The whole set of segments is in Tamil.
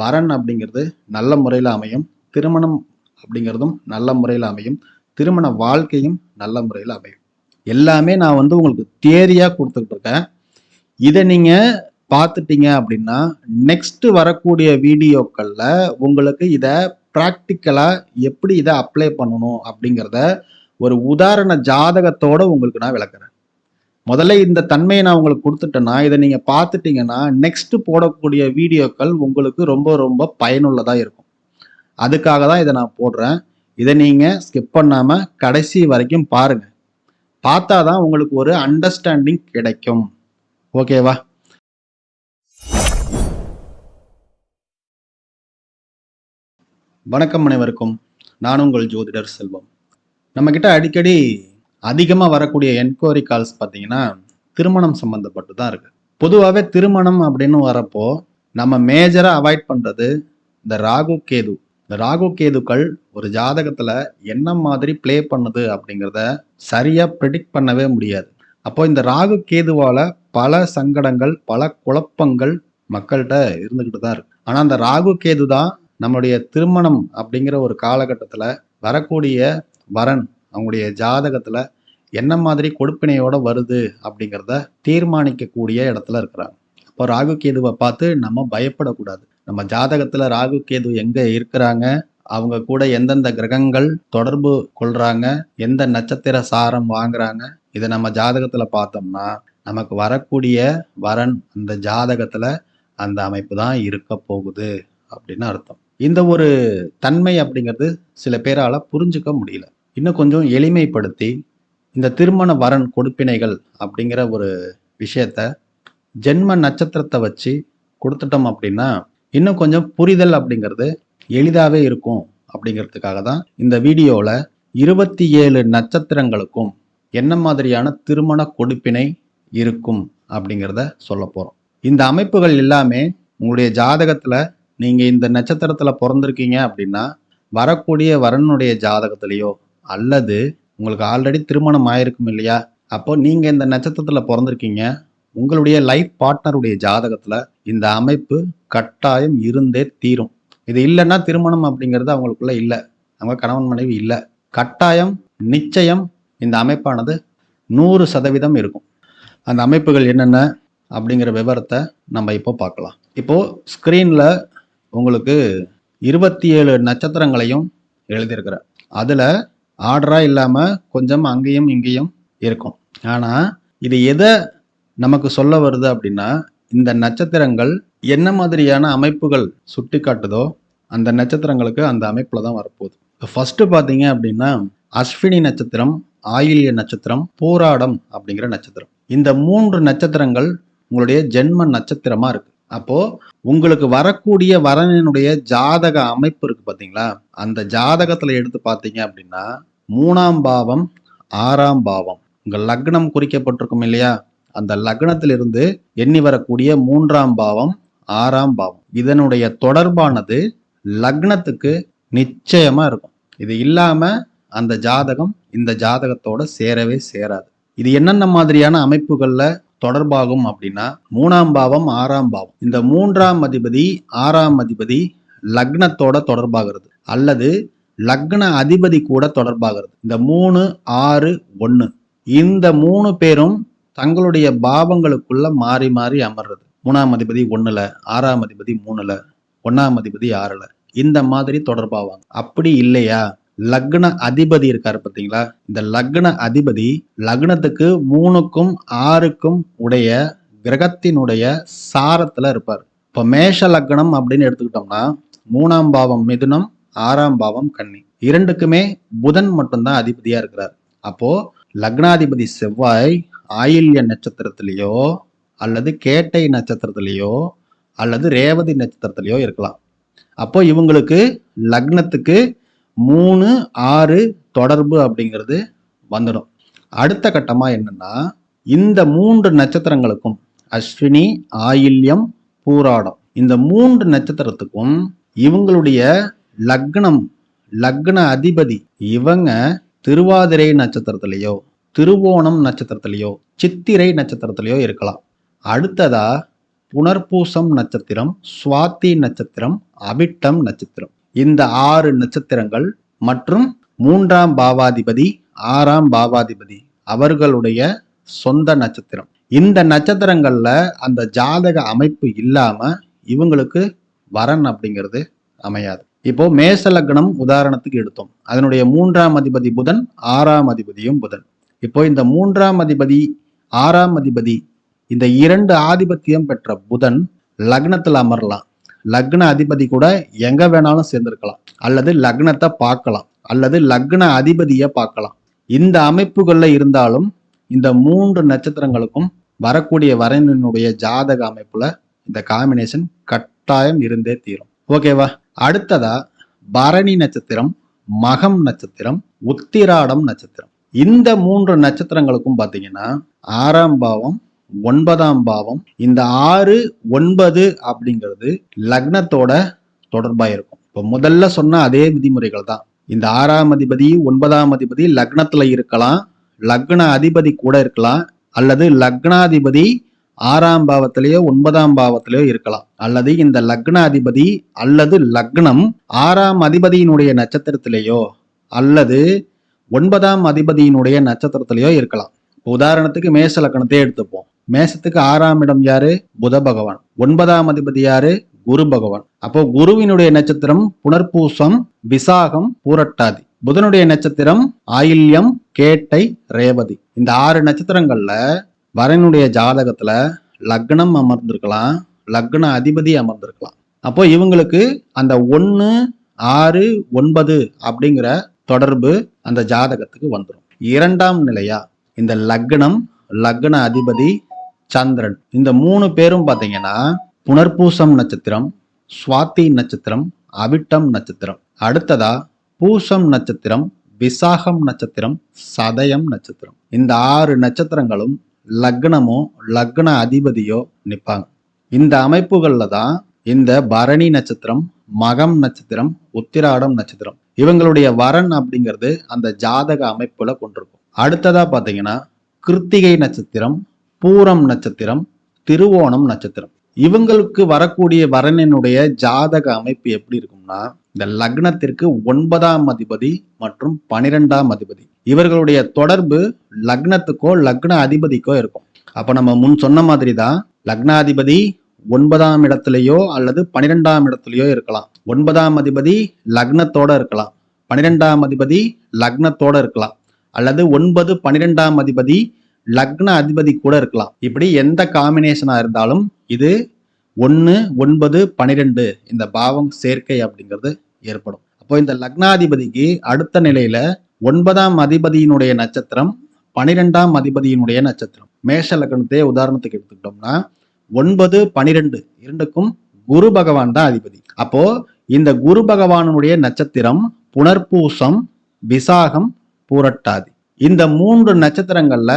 வரன் அப்படிங்கிறது நல்ல முறையில் அமையும். திருமணம் அப்படிங்கிறதும் நல்ல முறையில் அமையும். திருமண வாழ்க்கையும் நல்ல முறையில் அமையும். எல்லாமே நான் வந்து உங்களுக்கு தியரியாக கொடுத்துக்கிட்டு இருக்கேன். இதை நீங்கள் பார்த்துட்டீங்க அப்படின்னா நெக்ஸ்ட் வரக்கூடிய வீடியோக்களில் உங்களுக்கு இதை ப்ராக்டிக்கலாக எப்படி இதை அப்ளை பண்ணணும் அப்படிங்கிறத ஒரு உதாரண ஜாதகத்தோடு உங்களுக்கு நான் விளக்குறேன். முதல்ல இந்த தன்மையை நான் உங்களுக்கு கொடுத்துட்டேன்னா இதை நீங்கள் பார்த்துட்டீங்கன்னா நெக்ஸ்ட் போடக்கூடிய வீடியோக்கள் உங்களுக்கு ரொம்ப ரொம்ப பயனுள்ளதாக இருக்கும். அதுக்காக தான் இதை நான் போடுறேன். இதை நீங்கள் ஸ்கிப் பண்ணாமல் கடைசி வரைக்கும் பாருங்க. பார்த்தா தான் உங்களுக்கு ஒரு அண்டர்ஸ்டாண்டிங் கிடைக்கும். ஓகேவா வணக்கம் அனைவருக்கும். நான் உங்கள் ஜோதிடர் செல்வம். நம்மக்கிட்ட அடிக்கடி அதிகமாக வரக்கூடிய என்கொயரி கால்ஸ் பார்த்தீங்கன்னா திருமணம் சம்மந்தப்பட்டு தான் இருக்குது பொதுவாகவே திருமணம் அப்படின்னு வரப்போ நம்ம மேஜராக அவாய்ட் பண்ணுறது இந்த ராகு கேது. இந்த ராகு கேதுக்கள் ஒரு ஜாதகத்தில் என்ன மாதிரி ப்ளே பண்ணுது அப்படிங்கிறத சரியாக ப்ரிடிக்ட் பண்ணவே முடியாது. அப்போ இந்த ராகு கேதுவால் பல சங்கடங்கள் பல குழப்பங்கள் மக்கள்கிட்ட இருந்துக்கிட்டு தான் இருக்கு. ஆனால் அந்த ராகு கேது தான் நம்மளுடைய திருமணம் அப்படிங்கிற ஒரு காலகட்டத்தில் வரக்கூடிய வரன். அவங்களுடைய ஜாதகத்துல என்ன மாதிரி கொடுப்பினையோட வருது அப்படிங்கிறத தீர்மானிக்கக்கூடிய இடத்துல இருக்கிறாங்க. அப்போ ராகு கேதுவை பார்த்து நம்ம பயப்படக்கூடாது. நம்ம ஜாதகத்துல ராகு கேது எங்க இருக்கிறாங்க? அவங்க கூட எந்தெந்த கிரகங்கள் தொடர்பு கொள்றாங்க? எந்த நட்சத்திர சாரம் வாங்குறாங்க? இதை நம்ம ஜாதகத்துல பார்த்தோம்னா நமக்கு வரக்கூடிய வரன் அந்த ஜாதகத்துல அந்த அமைப்பு தான் இருக்க போகுது அப்படின்னு அர்த்தம். இந்த ஒரு தன்மை அப்படிங்கிறது சில பேரால புரிஞ்சுக்க முடியல. இன்னும் கொஞ்சம் எளிமைப்படுத்தி இந்த திருமண வரன் கொடுப்பினைகள் அப்படிங்கிற ஒரு விஷயத்த ஜென்ம நட்சத்திரத்தை வச்சு கொடுத்துட்டோம் அப்படின்னா இன்னும் கொஞ்சம் புரிதல் அப்படிங்கிறது எளிதாகவே இருக்கும் அப்படிங்கிறதுக்காக தான் இந்த வீடியோவில் இருபத்தி ஏழு நட்சத்திரங்களுக்கும் என்ன மாதிரியான திருமண கொடுப்பினை இருக்கும் அப்படிங்கிறத சொல்ல போகிறோம் இந்த அமைப்புகள் எல்லாமே உங்களுடைய ஜாதகத்தில் நீங்கள் இந்த நட்சத்திரத்தில் பிறந்திருக்கீங்க அப்படின்னா வரக்கூடிய வரனுடைய ஜாதகத்திலேயோ அல்லது உங்களுக்கு ஆல்ரெடி திருமணம் ஆயிருக்கும் இல்லையா? அப்போ நீங்க இந்த நட்சத்திரத்துல பிறந்திருக்கீங்க. உங்களுடைய லைஃப் பார்ட்னருடைய ஜாதகத்துல இந்த அமைப்பு கட்டாயம் இருந்தே தீரும். இது இல்லைன்னா திருமணம் அப்படிங்கிறது அவங்களுக்குள்ள இல்லை. அவங்க கணவன் மனைவி இல்லை. கட்டாயம் நிச்சயம் இந்த அமைப்பானது நூறு சதவீதம் இருக்கும். அந்த அமைப்புகள் என்னென்ன அப்படிங்கிற விவரத்தை நம்ம இப்போ பார்க்கலாம். இப்போ ஸ்க்ரீனில் உங்களுக்கு இருபத்தி ஏழு நட்சத்திரங்களையும் எழுதியிருக்கிறேன் அதில் ஆர்டராக இல்லாமல் கொஞ்சம் அங்கேயும் இங்கேயும் இருக்கும். ஆனால் இது எதை நமக்கு சொல்ல வருது அப்படின்னா இந்த நட்சத்திரங்கள் என்ன மாதிரியான அமைப்புகள் சுட்டி காட்டுதோ அந்த நட்சத்திரங்களுக்கு அந்த அமைப்பில் தான் வரப்போகுது. ஃபஸ்ட்டு பார்த்தீங்க அப்படின்னா அஸ்வினி நட்சத்திரம் ஆயில்ய நட்சத்திரம் போராடம் அப்படிங்கிற நட்சத்திரம். இந்த மூன்று நட்சத்திரங்கள் உங்களுடைய ஜென்ம நட்சத்திரமாக இருக்குது அப்போது உங்களுக்கு வரக்கூடிய வரணினுடைய ஜாதக அமைப்பு இருக்குது பார்த்தீங்களா அந்த ஜாதகத்தில் எடுத்து பார்த்தீங்க அப்படின்னா மூணாம் பாவம் ஆறாம் பாவம். உங்கள் லக்னம் குறிக்கப்பட்டிருக்கும் இல்லையா? அந்த லக்னத்திலிருந்து எண்ணி வரக்கூடிய மூன்றாம் பாவம் ஆறாம் பாவம். இதனுடைய தொடர்பானது லக்னத்துக்கு நிச்சயமா இருக்கும். இது இல்லாம அந்த ஜாதகம் இந்த ஜாதகத்தோட சேரவே சேராது. இது என்னென்ன மாதிரியான அமைப்புகள்ல தொடர்பாகும் அப்படின்னா மூணாம் பாவம் ஆறாம் பாவம். இந்த மூன்றாம் அதிபதி ஆறாம் அதிபதி லக்னத்தோட தொடர்பாகிறது. அல்லது லக்ன அதிபதி கூட தொடர்பாகிறது. இந்த மூணு ஆறு ஒன்று இந்த மூணு பேரும் தங்களுடைய பாவங்களுக்குள்ள மாறி மாறி அமர்றது. மூணாம் அதிபதி ஒன்றுல ஆறாம் அதிபதி மூணுல ஒன்னாம் அதிபதி ஆறுல. இந்த மாதிரி தொடர்பாவாங்க. அப்படி இல்லையா? லக்ன அதிபதி இருக்காரு பார்த்தீங்களா இந்த லக்ன அதிபதி லக்னத்துக்கு மூணுக்கும் ஆறுக்கும் உடைய கிரகத்தினுடைய சாரத்துல இருப்பார். இப்போ மேஷ லக்னம் அப்படின்னு எடுத்துக்கிட்டோம்னா மூணாம் பாவம் மிதுனம் ஆறாம் பாவம் கன்னி. இரண்டுக்குமே புதன் மட்டும்தான் அதிபதியா இருக்கிறார். அப்போ லக்னாதிபதி செவ்வாய் ஆயில்ய நட்சத்திரத்திலேயோ அல்லது கேட்டை நட்சத்திரத்திலேயோ அல்லது ரேவதி நட்சத்திரத்திலேயோ இருக்கலாம். அப்போ இவங்களுக்கு லக்னத்துக்கு மூணு ஆறு தொடர்பு அப்படிங்கிறது வந்துடும். அடுத்த கட்டமா என்னன்னா இந்த மூன்று நட்சத்திரங்களுக்கும் அஸ்வினி ஆயில்யம் பூராடம். இந்த மூன்று நட்சத்திரத்துக்கும் இவங்களுடைய லக்னம் லக்ன அதிபதி. இவங்க திருவாதிரை நட்சத்திரத்திலேயோ திருவோணம் நட்சத்திரத்திலேயோ சித்திரை நட்சத்திரத்திலேயோ இருக்கலாம். அடுத்ததா புனர்பூசம் நட்சத்திரம் சுவாத்தி நட்சத்திரம் அவிட்டம் நட்சத்திரம். இந்த ஆறு நட்சத்திரங்கள் மற்றும் மூன்றாம் பாவாதிபதி ஆறாம் பாவாதிபதி அவர்களுடைய சொந்த நட்சத்திரம். இந்த நட்சத்திரங்கள்ல அந்த ஜாதக அமைப்பு இல்லாம இவங்களுக்கு வரன் அப்படிங்கிறது அமையாது. இப்போ மேச லக்னம் உதாரணத்துக்கு எடுத்தோம். அதனுடைய மூன்றாம் அதிபதி புதன் ஆறாம் அதிபதியும் புதன். இப்போ இந்த மூன்றாம் அதிபதி ஆறாம் அதிபதி இந்த இரண்டு ஆதிபத்தியம் பெற்ற புதன் லக்னத்தில் அமரலாம். லக்ன அதிபதி கூட எங்க வேணாலும் சேர்ந்திருக்கலாம். அல்லது லக்னத்தை பார்க்கலாம். அல்லது லக்ன அதிபதியை பார்க்கலாம். இந்த அமைப்புகள்ல இருந்தாலும் இந்த மூன்று நட்சத்திரங்களுக்கும் வரக்கூடிய வரனினுடைய ஜாதக அமைப்புல இந்த காம்பினேஷன் கட்டாயம் இருந்தே தீரும். ஓகேவா? அடுத்ததா பரணி நட்சத்திரம் மகம் நட்சத்திரம் உத்திராடம் நட்சத்திரம். இந்த மூன்று நட்சத்திரங்களுக்கும் பார்த்தீங்கன்னா ஆறாம் பாவம் ஒன்பதாம் பாவம் இந்த ஆறு ஒன்பது அப்படிங்கிறது லக்னத்தோட தொடர்பா இருக்கும். இப்போ முதல்ல சொன்ன அதே விதிமுறைகள் தான். இந்த ஆறாம் அதிபதி ஒன்பதாம் அதிபதி லக்னத்துல இருக்கலாம் லக்ன அதிபதி கூட இருக்கலாம் அல்லது லக்னாதிபதி ஆறாம் பாவத்திலேயோ ஒன்பதாம் பாவத்திலேயோ இருக்கலாம். அல்லது இந்த லக்ன அதிபதி அல்லது லக்னம் ஆறாம் அதிபதியினுடைய நட்சத்திரத்திலேயோ அல்லது ஒன்பதாம் அதிபதியினுடைய நட்சத்திரத்திலேயோ இருக்கலாம். உதாரணத்துக்கு மேச லக்னத்தை எடுத்துப்போம். மேசத்துக்கு ஆறாம் இடம் யாரு? புத பகவான். ஒன்பதாம் அதிபதி யாரு? குரு பகவான். அப்போ குருவினுடைய நட்சத்திரம் புனர்பூசம் விசாகம் பூரட்டாதி. புதனுடைய நட்சத்திரம் ஆயில்யம் கேட்டை ரேவதி. இந்த ஆறு நட்சத்திரங்கள்ல வரனுடைய ஜாதகத்துல லக்னம் அமர்ந்திருக்கலாம் லக்ன அதிபதி அமர்ந்திருக்கலாம். அப்போ இவங்களுக்கு அந்த ஒன்று ஆறு ஒன்பது அப்படிங்கிற தொடர்பு அந்த ஜாதகத்துக்கு வந்துடும் இரண்டாம் நிலையா இந்த லக்னம் லக்ன அதிபதி சந்திரன். இந்த மூணு பேரும் பார்த்தீங்கன்னா புனர்பூசம் நட்சத்திரம் சுவாத்தி நட்சத்திரம் அவிட்டம் நட்சத்திரம். அடுத்ததா பூசம் நட்சத்திரம் விசாகம் நட்சத்திரம் சதயம் நட்சத்திரம். இந்த ஆறு நட்சத்திரங்களும் லக்னமோ லக்ன அதிபதியோ நிற்பாங்க. இந்த அமைப்புகளில் தான் இந்த பரணி நட்சத்திரம் மகம் நட்சத்திரம் உத்திராடம் நட்சத்திரம் இவங்களுடைய வரன் அப்படிங்கிறது அந்த ஜாதக அமைப்புல கொண்டிருக்கும். அடுத்ததா பாத்தீங்கன்னா கிருத்திகை நட்சத்திரம் பூரம் நட்சத்திரம் திருவோணம் நட்சத்திரம். இவங்களுக்கு வரக்கூடிய வரணினுடைய ஜாதக அமைப்பு எப்படி இருக்கும்னா இந்த லக்னத்திற்கு ஒன்பதாம் அதிபதி மற்றும் பனிரெண்டாம் அதிபதி. இவர்களுடைய தொடர்பு லக்னத்துக்கோ லக்ன அதிபதிக்கோ இருக்கும். அப்ப நம்ம முன் சொன்ன மாதிரி தான் லக்னாதிபதி ஒன்பதாம் இடத்துலயோ அல்லது பனிரெண்டாம் இடத்துலயோ இருக்கலாம். ஒன்பதாம் அதிபதி லக்னத்தோட இருக்கலாம். பனிரெண்டாம் அதிபதி லக்னத்தோட இருக்கலாம். அல்லது ஒன்பது பனிரெண்டாம் அதிபதி லக்ன அதிபதி கூட இருக்கலாம். இப்படி எந்த காம்பினேஷனாக இருந்தாலும் இது ஒன்று ஒன்பது பனிரெண்டு இந்த பாவம் சேர்க்கை அப்படிங்கிறது ஏற்படும். அப்போ இந்த லக்னாதிபதிக்கு அடுத்த நிலையில ஒன்பதாம் அதிபதியினுடைய நட்சத்திரம் பனிரெண்டாம் அதிபதியினுடைய நட்சத்திரம். மேஷ லக்னத்தையே உதாரணத்துக்கு எடுத்துக்கிட்டோம்னா ஒன்பது பனிரெண்டு இரண்டுக்கும் குரு பகவான் தான் அதிபதி. அப்போ இந்த குரு பகவானுடைய நட்சத்திரம் புனர்பூசம் விசாகம் பூரட்டாதி. இந்த மூன்று நட்சத்திரங்கள்ல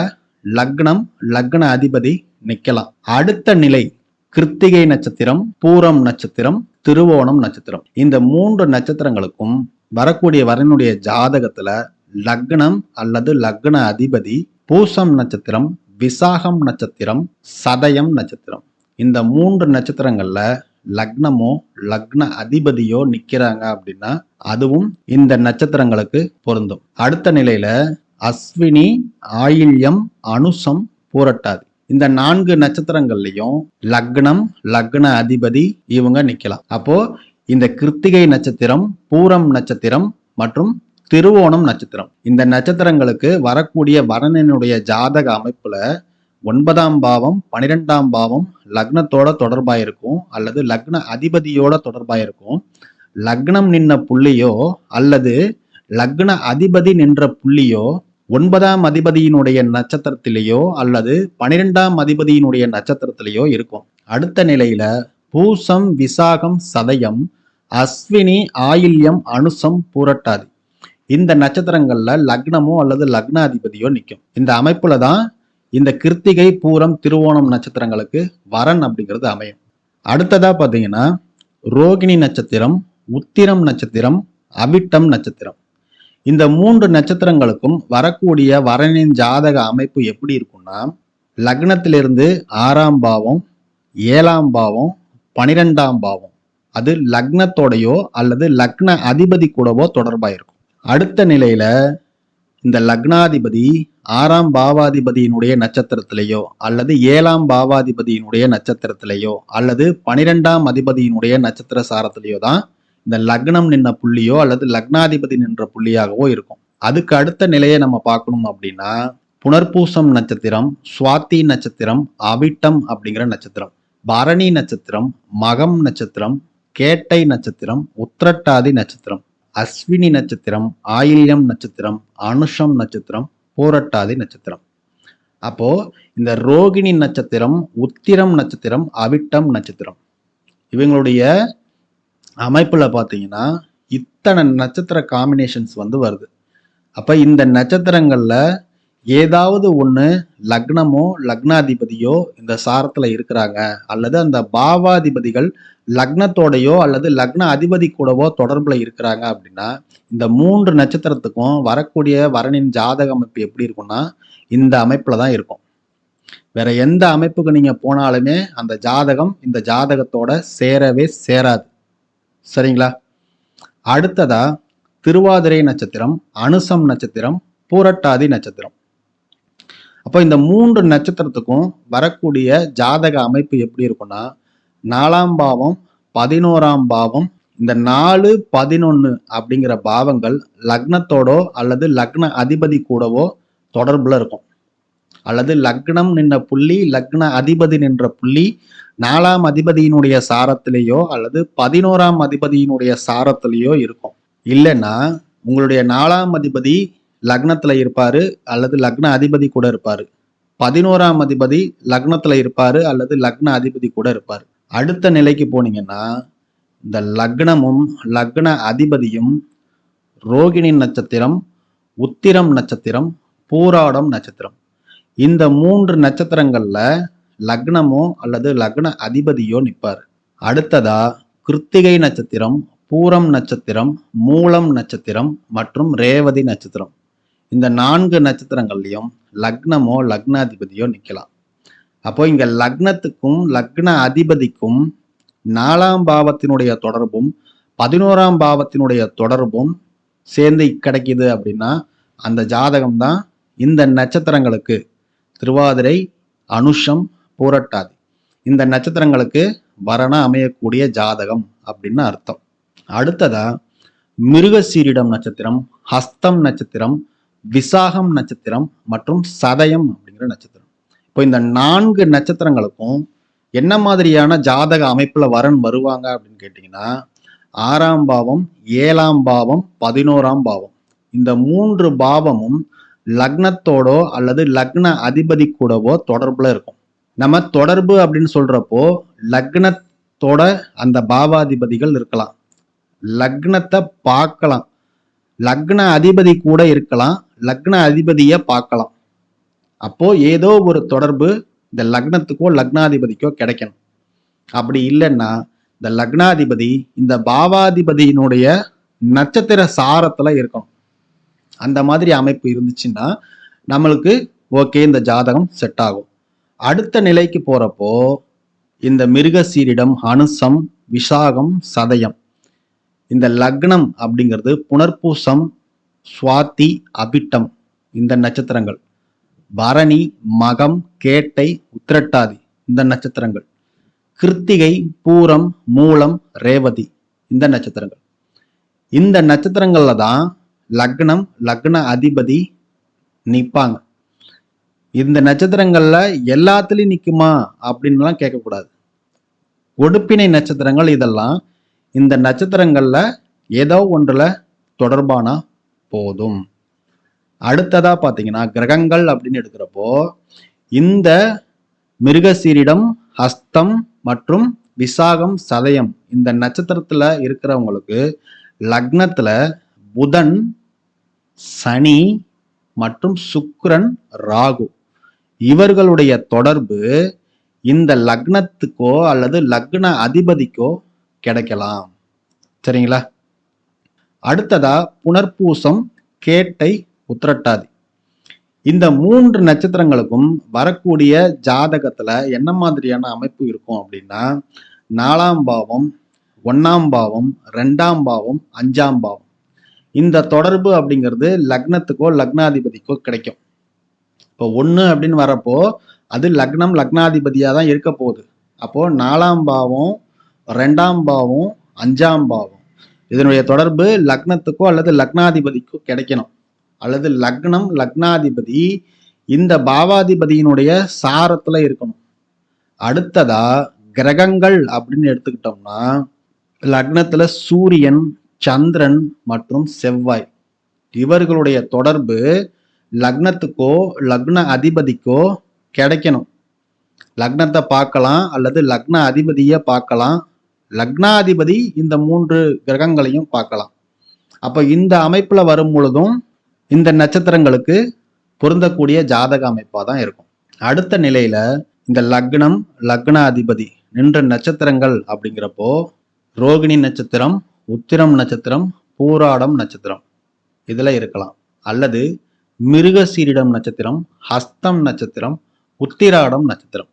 லக்னம் லக்ன அதிபதி நிக்கலாம் அடுத்த நிலை கிருத்திகை நட்சத்திரம் பூரம் நட்சத்திரம் திருவோணம் நட்சத்திரம். இந்த மூன்று நட்சத்திரங்களுக்கும் வரக்கூடிய வரனுடைய ஜாதகத்துல லக்னம் அல்லது லக்ன அதிபதி பூசம் நட்சத்திரம் விசாகம் நட்சத்திரம் சதயம் நட்சத்திரம். இந்த மூன்று நட்சத்திரங்கள்ல லக்னமோ லக்ன அதிபதியோ நிக்கிறாங்க அப்படின்னா அதுவும் இந்த நட்சத்திரங்களுக்கு பொருந்தும். அடுத்த நிலையில அஸ்வினி ஆயில்யம் அனுசம் பூரட்டாதி. இந்த நான்கு நட்சத்திரங்கள்லையும் லக்னம் லக்ன அதிபதி இவங்க நிக்கலாம். அப்போ இந்த கிருத்திகை நட்சத்திரம் பூரம் நட்சத்திரம் மற்றும் திருவோணம் நட்சத்திரம். இந்த நட்சத்திரங்களுக்கு வரக்கூடிய வரணினுடைய ஜாதக அமைப்புல ஒன்பதாம் பாவம் பனிரெண்டாம் பாவம் லக்னத்தோட தொடர்பாயிருக்கும் அல்லது லக்ன அதிபதியோட தொடர்பாயிருக்கும். லக்னம் நின்ன புள்ளியோ அல்லது லக்ன அதிபதி நின்ற புள்ளியோ ஒன்பதாம் அதிபதியினுடைய நட்சத்திரத்திலேயோ அல்லது பனிரெண்டாம் அதிபதியினுடைய நட்சத்திரத்திலேயோ இருக்கும். அடுத்த நிலையில பூசம் விசாகம் சதயம் அஸ்வினி ஆயில்யம் அனுசம் பூரட்டாதி. இந்த நட்சத்திரங்கள்ல லக்னமோ அல்லது லக்னாதிபதியோ நிற்கும் இந்த அமைப்புல தான் இந்த கிருத்திகை பூரம் திருவோணம் நட்சத்திரங்களுக்கு வரன் அப்படிங்கிறது அமையும். அடுத்ததா பார்த்தீங்கன்னா ரோகிணி நட்சத்திரம் உத்திரம் நட்சத்திரம் அவிட்டம் நட்சத்திரம். இந்த மூன்று நட்சத்திரங்களுக்கும் வரக்கூடிய வரனின் ஜாதக அமைப்பு எப்படி இருக்கும்னா லக்னத்திலிருந்து ஆறாம் பாவம் ஏழாம் பாவம் பனிரெண்டாம் பாவம். அது லக்னத்தோடையோ அல்லது லக்ன அதிபதி கூடவோ தொடர்பாயிருக்கும் அடுத்த நிலையில இந்த லக்னாதிபதி ஆறாம் பாவாதிபதியினுடைய நட்சத்திரத்திலேயோ அல்லது ஏழாம் பாவாதிபதியினுடைய நட்சத்திரத்திலேயோ அல்லது பனிரெண்டாம் அதிபதியினுடைய நட்சத்திர சாரத்திலேயோ தான் இந்த லக்னம் நின்ற புள்ளியோ அல்லது லக்னாதிபதி நின்ற புள்ளியாகவோ இருக்கும். அதுக்கு அடுத்த நிலையை நம்ம பார்க்கணும் அப்படின்னா புனர்பூசம் நட்சத்திரம் சுவாத்தி நட்சத்திரம் அவிட்டம் அப்படிங்கிற நட்சத்திரம் பரணி நட்சத்திரம் மகம் நட்சத்திரம் கேட்டை நட்சத்திரம் உத்திரட்டாதி நட்சத்திரம் அஸ்வினி நட்சத்திரம் ஆயில்யம் நட்சத்திரம் அனுஷம் நட்சத்திரம் பூரட்டாதி நட்சத்திரம். அப்போ இந்த ரோகிணி நட்சத்திரம் உத்திரம் நட்சத்திரம் அவிட்டம் நட்சத்திரம். இவங்களுடைய அமைப்பில் பார்த்தீங்கன்னா இத்தனை நட்சத்திர காம்பினேஷன்ஸ் வந்து வருது. அப்போ இந்த நட்சத்திரங்களில் ஏதாவது ஒன்று லக்னமோ லக்னாதிபதியோ இந்த சாரத்தில் இருக்கிறாங்க. அல்லது அந்த பாவாதிபதிகள் லக்னத்தோடையோ அல்லது லக்ன அதிபதி கூடவோ தொடர்பில் இருக்கிறாங்க அப்படின்னா இந்த மூன்று நட்சத்திரத்துக்கும் வரக்கூடிய வரனின் ஜாதக அமைப்பு எப்படி இருக்கும்னா இந்த அமைப்பில் தான் இருக்கும். வேற எந்த அமைப்புக்கு நீங்கள் போனாலுமே அந்த ஜாதகம் இந்த ஜாதகத்தோட சேரவே சேராது. சரிங்களா? அடுத்ததா திருவாதிரை நட்சத்திரம் அனுசம் நட்சத்திரம் பூரட்டாதி நட்சத்திரம். அப்போ இந்த மூன்று நட்சத்திரத்துக்கும் வரக்கூடிய ஜாதக அமைப்பு எப்படி இருக்கும்னா நாலாம் பாவம் பதினோராம் பாவம் இந்த நாலு பதினொன்று அப்படிங்கிற பாவங்கள் லக்னத்தோடோ அல்லது லக்ன அதிபதி கூடவோ தொடர்பில் இருக்கும். அல்லது லக்னம் நின்ற புள்ளி லக்ன அதிபதி நின்ற புள்ளி நாலாம் அதிபதியினுடைய சாரத்திலேயோ அல்லது பதினோராம் அதிபதியினுடைய சாரத்திலேயோ இருக்கும். இல்லைன்னா உங்களுடைய நாலாம் அதிபதி லக்னத்தில் இருப்பாரு அல்லது லக்ன அதிபதி கூட இருப்பாரு. பதினோராம் அதிபதி லக்னத்தில் இருப்பாரு அல்லது லக்ன அதிபதி கூட இருப்பார். அடுத்த நிலைக்கு போனீங்கன்னா இந்த லக்னமும் லக்ன அதிபதியும் ரோகிணி நட்சத்திரம் உத்திரம் நட்சத்திரம் பூராடம் நட்சத்திரம். இந்த மூன்று நட்சத்திரங்கள்ல லக்னமோ அல்லது லக்ன அதிபதியோ நிற்பார். அடுத்ததா கிருத்திகை நட்சத்திரம் பூரம் நட்சத்திரம் மூலம் நட்சத்திரம் மற்றும் ரேவதி நட்சத்திரம். இந்த நான்கு நட்சத்திரங்கள்லையும் லக்னமோ லக்னாதிபதியோ நிற்கலாம். அப்போ இங்க லக்னத்துக்கும் லக்ன அதிபதிக்கும் நாலாம் பாவத்தினுடைய தொடர்பும் பதினோராம் பாவத்தினுடைய தொடர்பும் சேர்ந்து கிடைக்குது அப்படின்னா அந்த ஜாதகம் தான் இந்த நட்சத்திரங்களுக்கு திருவாதிரை அனுஷம் பூரட்டாதி. இந்த நட்சத்திரங்களுக்கு வரண அமையக்கூடிய ஜாதகம் அப்படின்னு அர்த்தம். அடுத்ததா மிருகசீரிடம் நட்சத்திரம் ஹஸ்தம் நட்சத்திரம் விசாகம் நட்சத்திரம் மற்றும் சதயம் அப்படிங்கிற நட்சத்திரம். இப்போ இந்த நான்கு நட்சத்திரங்களுக்கும் என்ன மாதிரியான ஜாதக அமைப்பில் வரன் வருவாங்க அப்படின்னு கேட்டிங்கன்னா ஆறாம் பாவம் ஏழாம் பாவம் பதினோராம் பாவம். இந்த மூன்று பாவமும் லக்னத்தோடோ அல்லது லக்ன அதிபதி கூடவோ தொடர்புல இருக்கும். நம்ம தொடர்பு அப்படின்னு சொல்றப்போ லக்னத்தோட அந்த பாவாதிபதிகள் இருக்கலாம். லக்னத்தை பார்க்கலாம். லக்ன அதிபதி கூட இருக்கலாம். லக்ன அதிபதியை பார்க்கலாம். அப்போ ஏதோ ஒரு தொடர்பு இந்த லக்னத்துக்கோ லக்னாதிபதிக்கோ கிடைக்கணும். அப்படி இல்லைன்னா இந்த லக்னாதிபதி இந்த பாவாதிபதியினுடைய நட்சத்திர சாரத்துல இருக்கணும். அந்த மாதிரி அமைப்பு இருந்துச்சுன்னா நம்மளுக்கு ஓகே இந்த ஜாதகம் செட் ஆகும். அடுத்த நிலைக்கு போறப்போ இந்த மிருகசீரிடம் அனுசம் விசாகம் சதயம். இந்த லக்னம் அப்படிங்கிறது புனர்பூசம் சுவாத்தி அபிட்டம் இந்த நட்சத்திரங்கள். பரணி மகம் கேட்டை உத்திரட்டாதி இந்த நட்சத்திரங்கள். கிருத்திகை பூரம் மூலம் ரேவதி இந்த நட்சத்திரங்கள். இந்த நட்சத்திரங்கள்ல தான் லக்னம் லக்ன அதிபதி நிற்பாங்க இந்த நட்சத்திரங்கள்ல எல்லாத்துலேயும் நிற்குமா அப்படின்லாம் கேட்கக்கூடாது. ஒடுப்பினை நட்சத்திரங்கள் இதெல்லாம் இந்த நட்சத்திரங்கள்ல ஏதோ ஒன்றில் தொடர்பானா போதும். அடுத்ததா பார்த்தீங்கன்னா கிரகங்கள் அப்படின்னு எடுக்கிறப்போ இந்த மிருகசீரிடம் ஹஸ்தம் மற்றும் விசாகம் சதயம் இந்த நட்சத்திரத்துல இருக்கிறவங்களுக்கு லக்னத்துல புதன் சனி மற்றும் சுக்கிரன் ராகு. இவர்களுடைய தொடர்பு இந்த லக்னத்துக்கோ அல்லது லக்ன அதிபதிக்கோ கிடைக்கலாம். சரிங்களா? அடுத்ததா புனர்பூசம் கேட்டை உத்திரட்டாதி. இந்த மூன்று நட்சத்திரங்களுக்கும் வரக்கூடிய ஜாதகத்துல என்ன மாதிரியான அமைப்பு இருக்கும் அப்படின்னா நாலாம் பாவம் ஒன்னாம் பாவம் ரெண்டாம் பாவம் அஞ்சாம் பாவம். இந்த தொடர்பு அப்படிங்கிறது லக்னத்துக்கோ லக்னாதிபதிக்கோ கிடைக்கும். இப்போ ஒன்று அப்படின்னு வரப்போ அது லக்னம் லக்னாதிபதியாக தான் இருக்க போகுது. அப்போது நாலாம் பாவம் ரெண்டாம் பாவம் அஞ்சாம் பாவம். இதனுடைய தொடர்பு லக்னத்துக்கோ அல்லது லக்னாதிபதிக்கோ கிடைக்கணும். அல்லது லக்னம் லக்னாதிபதி இந்த பாவாதிபதியினுடைய சாரத்தில் இருக்கணும். அடுத்ததா கிரகங்கள் அப்படின்னு எடுத்துக்கிட்டோம்னா லக்னத்தில் சூரியன் சந்திரன் மற்றும் செவ்வாய். இவர்களுடைய தொடர்பு லக்னத்துக்கோ லக்ன அதிபதிக்கோ கிடைக்கணும். லக்னத்தை பார்க்கலாம் அல்லது லக்ன அதிபதியை பார்க்கலாம். லக்னாதிபதி இந்த மூன்று கிரகங்களையும் பார்க்கலாம். அப்போ இந்த அமைப்பில் வரும் பொழுதும் இந்த நட்சத்திரங்களுக்கு பொருந்தக்கூடிய ஜாதக அமைப்பாக தான் இருக்கும். அடுத்த நிலையில் இந்த லக்னம் லக்னாதிபதி நின்ற நட்சத்திரங்கள் அப்படிங்கிறப்போ ரோகிணி நட்சத்திரம் உத்திரம் நட்சத்திரம் பூராடம் நட்சத்திரம். இதில் இருக்கலாம். அல்லது மிருகசீரிடம் நட்சத்திரம் ஹஸ்தம் நட்சத்திரம் உத்திராடம் நட்சத்திரம்.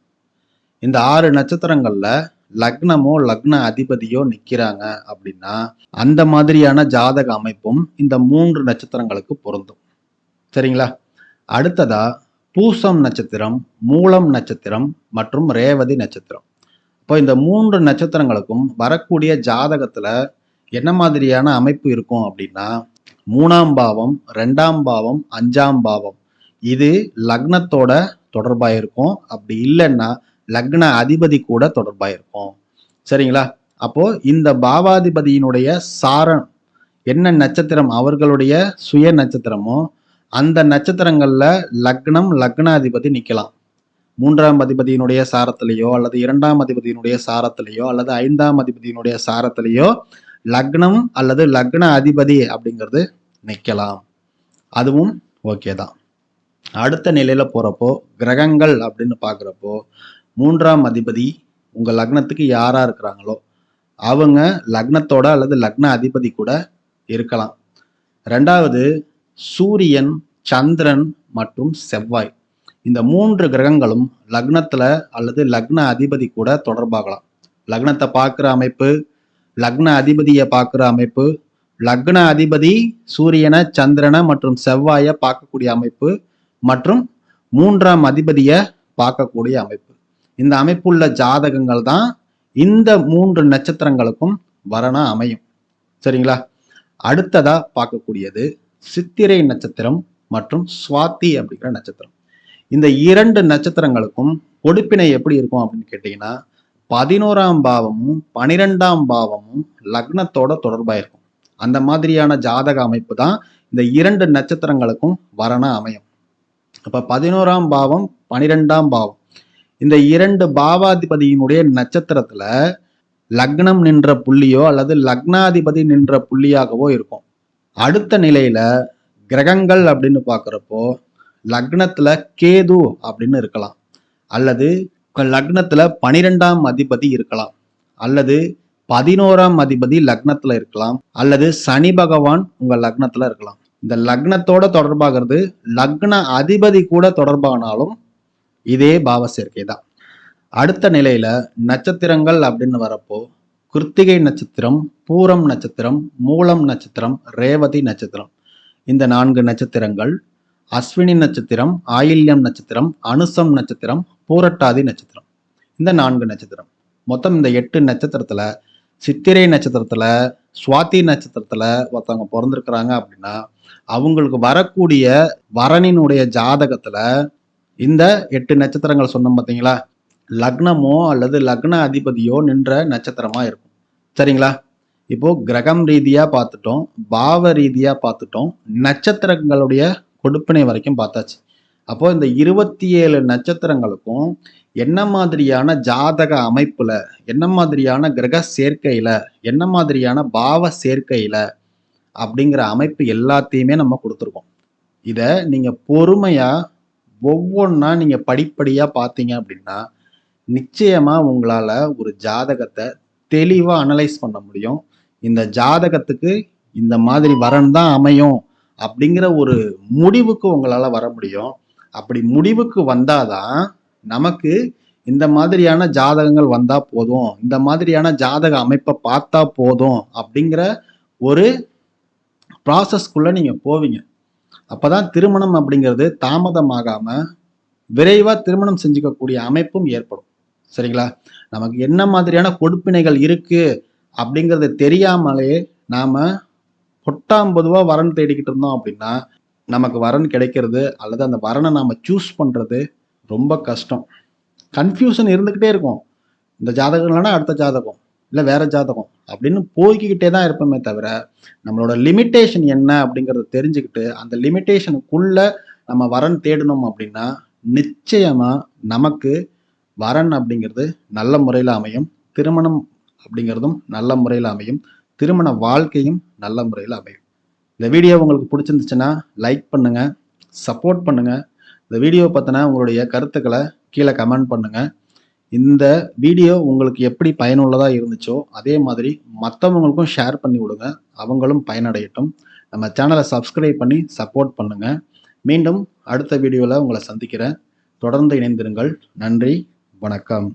இந்த ஆறு நட்சத்திரங்களில் லக்னமோ லக்ன அதிபதியோ நிற்கிறாங்க அப்படின்னா அந்த மாதிரியான ஜாதக அமைப்பும் இந்த மூன்று நட்சத்திரங்களுக்கு பொருந்தும். சரிங்களா? அடுத்ததா பூசம் நட்சத்திரம் மூலம் நட்சத்திரம் மற்றும் ரேவதி நட்சத்திரம். இப்போ இந்த மூன்று நட்சத்திரங்களுக்கும் வரக்கூடிய ஜாதகத்தில் என்ன மாதிரியான அமைப்பு இருக்கும் அப்படின்னா மூணாம் பாவம் ரெண்டாம் பாவம் அஞ்சாம் பாவம். இது லக்னத்தோட தொடர்பாயிருக்கும். அப்படி இல்லைன்னா லக்ன அதிபதி கூட தொடர்பாயிருக்கும். சரிங்களா? அப்போ இந்த பாவாதிபதியினுடைய சாரம் என்ன நட்சத்திரம்? அவர்களுடைய சுய நட்சத்திரமோ அந்த நட்சத்திரங்கள்ல லக்னம் லக்னாதிபதி நிக்கலாம். மூன்றாம் அதிபதியினுடைய சாரத்திலேயோ அல்லது இரண்டாம் அதிபதியினுடைய சாரத்திலேயோ அல்லது ஐந்தாம் அதிபதியினுடைய சாரத்திலேயோ லக்னம் அல்லது லக்ன அதிபதி அப்படிங்கிறது நிற்கலாம் அதுவும் ஓகே தான். அடுத்த நிலையில் போகிறப்போ கிரகங்கள் அப்படின்னு பார்க்குறப்போ மூன்றாம் அதிபதி உங்கள் லக்னத்துக்கு யாராக இருக்கிறாங்களோ அவங்க லக்னத்தோட அல்லது லக்ன அதிபதி கூட இருக்கலாம். ரெண்டாவது சூரியன் சந்திரன் மற்றும் செவ்வாய். இந்த மூன்று கிரகங்களும் லக்னத்தில் அல்லது லக்ன அதிபதி கூட தொடர்பாகலாம். லக்னத்தை பார்க்குற அமைப்பு லக்ன அதிபதியை பார்க்குற அமைப்பு லக்ன அதிபதி சூரியனை சந்திரனை மற்றும் செவ்வாயை பார்க்கக்கூடிய அமைப்பு மற்றும் மூன்றாம் அதிபதியை பார்க்கக்கூடிய அமைப்பு. இந்த அமைப்புள்ள ஜாதகங்கள் தான் இந்த மூன்று நட்சத்திரங்களுக்கும் வரனா அமையும். சரிங்களா? அடுத்ததா பார்க்கக்கூடியது சித்திரை நட்சத்திரம் மற்றும் சுவாத்தி அப்படிங்கிற நட்சத்திரம். இந்த இரண்டு நட்சத்திரங்களுக்கும் கொடுப்பினை எப்படி இருக்கும் அப்படின்னு கேட்டீங்கன்னா பதினோராம் பாவமும் பனிரெண்டாம் பாவமும் லக்னத்தோட தொடர்பாயிருக்கும். அந்த மாதிரியான ஜாதக அமைப்பு தான் இந்த இரண்டு நட்சத்திரங்களுக்கும் வரனா அமையும். அப்போ பதினோராம் பாவம் பனிரெண்டாம் பாவம். இந்த இரண்டு பாவாதிபதியினுடைய நட்சத்திரத்துல லக்னம் நின்ற புள்ளியோ அல்லது லக்னாதிபதி நின்ற புள்ளியாகவோ இருக்கும். அடுத்த நிலையில கிரகங்கள் அப்படின்னு பார்க்குறப்போ லக்னத்துல கேது அப்படின்னு இருக்கலாம். அல்லது உங்கள் லக்னத்துல பனிரெண்டாம் அதிபதி இருக்கலாம். அல்லது பதினோராம் அதிபதி லக்னத்துல இருக்கலாம். அல்லது சனி பகவான் உங்க லக்னத்துல இருக்கலாம். இந்த லக்னத்தோட தொடர்பாகிறது லக்ன அதிபதி கூட தொடர்பானாலும் இதே பாவ சேர்க்கை தான். அடுத்த நிலையில நட்சத்திரங்கள் அப்படின்னு வரப்போ கிருத்திகை நட்சத்திரம் பூரம் நட்சத்திரம் மூலம் நட்சத்திரம் ரேவதி நட்சத்திரம். இந்த நான்கு நட்சத்திரங்கள் அஸ்வினி நட்சத்திரம் ஆயில்யம் நட்சத்திரம் அனுசம் நட்சத்திரம் பூரட்டாதி நட்சத்திரம். இந்த நான்கு நட்சத்திரம். மொத்தம் இந்த எட்டு நட்சத்திரத்துல சித்திரை நட்சத்திரத்துல சுவாதி நட்சத்திரத்துல ஒருத்தவங்க பிறந்திருக்கிறாங்க அப்படின்னா அவங்களுக்கு வரக்கூடிய வரணினுடைய ஜாதகத்துல இந்த எட்டு நட்சத்திரங்கள் சொன்னோம் பார்த்தீங்களா லக்னமோ அல்லது லக்ன அதிபதியோ நின்ற நட்சத்திரமா இருக்கும். சரிங்களா? இப்போ கிரகம் ரீதியா பார்த்துட்டோம் பாவ ரீதியா பார்த்துட்டோம் நட்சத்திரங்களுடைய கொடுப்பினை வரைக்கும் பார்த்தாச்சு. அப்போ இந்த இருபத்தி ஏழு நட்சத்திரங்களுக்கும் என்ன மாதிரியான ஜாதக அமைப்புல என்ன மாதிரியான கிரக சேர்க்கையில என்ன மாதிரியான பாவ சேர்க்கையில அப்படிங்கிற அமைப்பு எல்லாத்தையுமே நம்ம கொடுத்துருக்கோம். இதை நீங்க பொறுமையா ஒவ்வொன்றா நீங்க படிப்படியா பார்த்தீங்க அப்படின்னா நிச்சயமா உங்களால ஒரு ஜாதகத்தை தெளிவா அனலைஸ் பண்ண முடியும். இந்த ஜாதகத்துக்கு இந்த மாதிரி வரன் தான் அமையும் அப்படிங்கிற ஒரு முடிவுக்கு உங்களால் வர முடியும். அப்படி முடிவுக்கு வந்தாதான் நமக்கு இந்த மாதிரியான ஜாதகங்கள் வந்தா போதும். இந்த மாதிரியான ஜாதக அமைப்பை பார்த்தா போதும் அப்படிங்கிற ஒரு ப்ராசஸ்க்குள்ள நீங்க போவீங்க. அப்பதான் திருமணம் அப்படிங்கிறது தாமதமாகாம விரைவா திருமணம் செஞ்சுக்கக்கூடிய அமைப்பும் ஏற்படும். சரிங்களா? நமக்கு என்ன மாதிரியான கொடுப்பினைகள் இருக்கு அப்படிங்கிறது தெரியாமலே நாம பொட்டாம்பதுவா வரன் தேடிக்கிட்டு இருந்தோம் அப்படின்னா நமக்கு வரன் கிடைக்கிறது அல்லது அந்த வரனை நாம சூஸ் பண்றது ரொம்ப கஷ்டம். கன்ஃபியூஷன் இருந்துக்கிட்டே இருக்கும். இந்த ஜாதகம் இல்லைன்னா அடுத்த ஜாதகம் இல்லை வேற ஜாதகம் அப்படின்னு போய்க்கிட்டே தான் இருப்போமே தவிர நம்மளோட லிமிட்டேஷன் என்ன அப்படிங்கிறத தெரிஞ்சுக்கிட்டு அந்த லிமிட்டேஷனுக்குள்ள நம்ம வரன் தேடணும் அப்படின்னா நிச்சயமா நமக்கு வரன் அப்படிங்கிறது நல்ல முறையில் அமையும் திருமணம் அப்படிங்கிறதும் நல்ல முறையில் அமையும் திருமண வாழ்க்கையும் நல்ல முறையில் அமையும். இந்த வீடியோ உங்களுக்கு பிடிச்சிருந்துச்சுன்னா லைக் பண்ணுங்கள் சப்போர்ட் பண்ணுங்கள் இந்த வீடியோ பற்றின உங்களுடைய கருத்துக்களை கீழே கமெண்ட் பண்ணுங்கள் இந்த வீடியோ உங்களுக்கு எப்படி பயனுள்ளதாக இருந்துச்சோ அதே மாதிரி மற்றவங்களுக்கும் ஷேர் பண்ணி விடுங்க. அவங்களும் பயனடையட்டும். நம்ம சேனலை சப்ஸ்கிரைப் பண்ணி சப்போர்ட் பண்ணுங்கள் மீண்டும் அடுத்த வீடியோவில் உங்களை சந்திக்கிறேன். தொடர்ந்து இணைந்திருங்கள். நன்றி வணக்கம்.